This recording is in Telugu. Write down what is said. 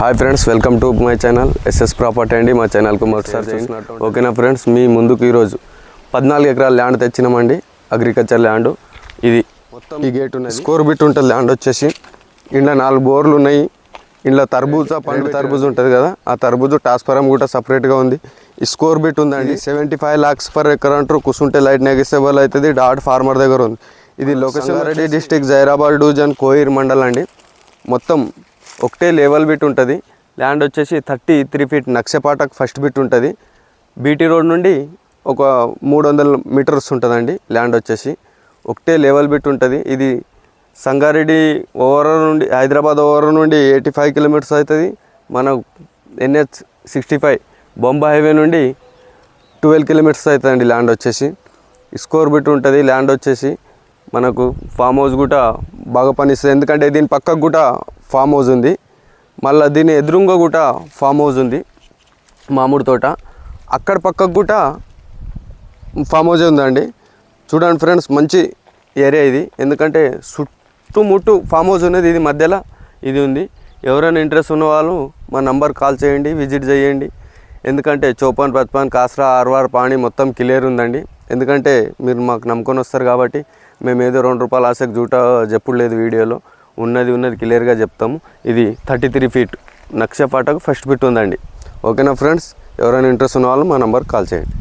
Hi friends welcome to my channel SS property అండి. మా ఛానల్కు మొదటిసారి చూసినట్టు ఓకేనా ఫ్రెండ్స్ మీ ముందుకు ఈరోజు పద్నాలుగు ఎకరాల ల్యాండ్ తెచ్చినామండి. అగ్రికల్చర్ ల్యాండ్ ఇది మొత్తం ఈ గేట్ ఉన్నది. స్కోర్ బిట్ ఉంటుంది ల్యాండ్ వచ్చేసి. ఇంట్లో నాలుగు బోర్లు ఉన్నాయి. ఇంట్లో తర్బూజా పండు తర్బూజ్ ఉంటుంది కదా. ఆ తర్బూజు టాస్ఫరం కూడా సపరేట్గా ఉంది. ఈ స్కోర్ బిట్ ఉందండి. Seventy five lakhs per acre అంటారు కుసుంటే లైట్ నెగిసేబుల్ అవుతుంది. డాట్ ఫార్మర్ దగ్గర ఉంది. ఇది location Reddy district Zaheerabad division Kohir mandal అండి మొత్తం ఒకటే లెవెల్ బిట్ ఉంటుంది. ల్యాండ్ వచ్చేసి థర్టీ త్రీ ఫీట్ నక్షపాటకు ఫస్ట్ బిట్ ఉంటుంది. బీటీ రోడ్ నుండి ఒక మూడు వందల మీటర్స్ ఉంటుందండి ల్యాండ్ వచ్చేసి. ఒకటే లెవెల్ బిట్ ఉంటుంది. ఇది సంగారెడ్డి ఓవర్ నుండి హైదరాబాద్ ఓవర్ నుండి ఎయిటీ ఫైవ్ కిలోమీటర్స్ అవుతుంది. మన NH sixty five Bombay highway నుండి ట్వెల్వ్ కిలోమీటర్స్ అవుతుందండి ల్యాండ్ వచ్చేసి. స్కోర్ బిట్ ఉంటుంది. ల్యాండ్ వచ్చేసి మనకు ఫామ్ హౌస్ కూడా బాగా పనిస్తుంది ఎందుకంటే దీని పక్కకు కూడా ఫామ్ హౌస్ ఉంది. మళ్ళీ దీని ఎదురుంగా కూడా ఫామ్ హౌస్ ఉంది. మామిడి తోట. అక్కడ పక్కకు కూడా ఫామ్ హౌస్ ఉందండి. చూడండి ఫ్రెండ్స్ మంచి ఏరియా ఇది. ఎందుకంటే చుట్టుముట్టు ఫామ్ హౌస్ ఉన్నది. ఇది మధ్యలో ఇది ఉంది. ఎవరైనా ఇంట్రెస్ట్ ఉన్న వాళ్ళు మా నంబర్ కాల్ చేయండి విజిట్ చేయండి. ఎందుకంటే చోపాన్ పత్పాన్ కాసరా ఆర్వార్ పాణి మొత్తం క్లియర్ ఉందండి. ఎందుకంటే మీరు మాకు నమ్ముకొని వస్తారు కాబట్టి మేము ఏదో రెండు రూపాయల ఆశకు జూట చెప్పుడు లేదు వీడియోలో. ఉన్నది ఉన్నది క్లియర్గా చెప్తాము. ఇది థర్టీ త్రీ ఫీట్ నక్షపాటకు ఫస్ట్ ఫిట్ ఉందండి. ఓకేనా ఫ్రెండ్స్? ఎవరైనా ఇంట్రెస్ట్ ఉన్న వాళ్ళు మా నంబర్ కాల్ చేయండి.